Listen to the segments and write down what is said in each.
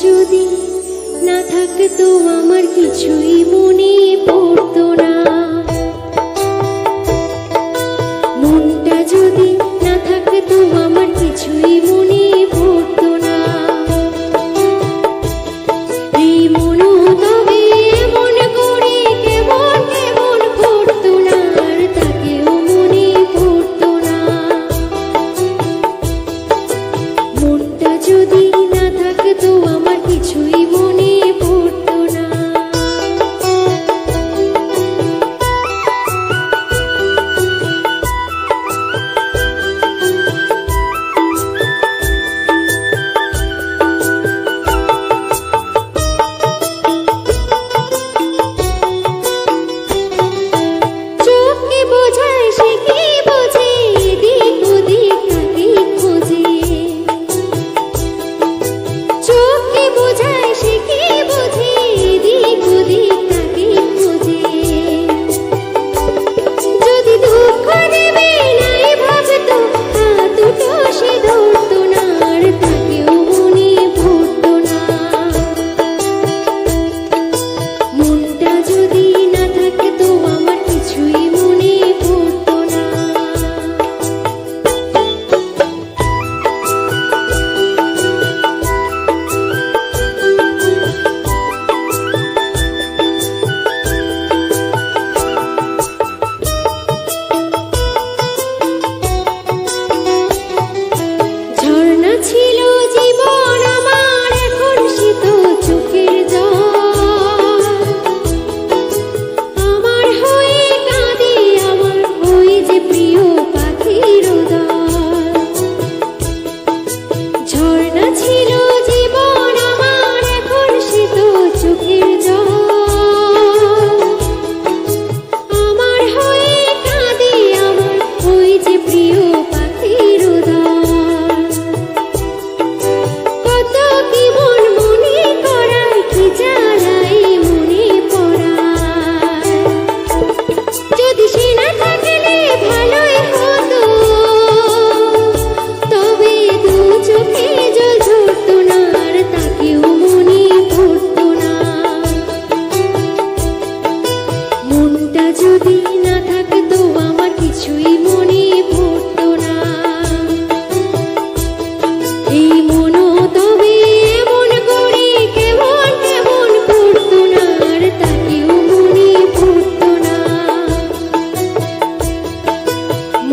যদি না থাকতো আমার কিছুই মনে পড়তো না। 不再是一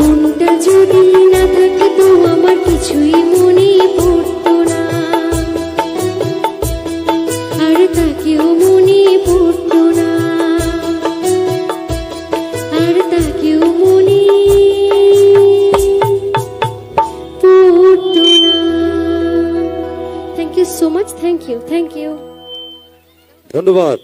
মনটা যদি না থাকতো আমার কিছুই মনে পড়তো না। আর তাকেও মনে পড়তো না। আর তাকেও মনে পড়তো না। Thank you so much thank you thank you ধন্যবাদ।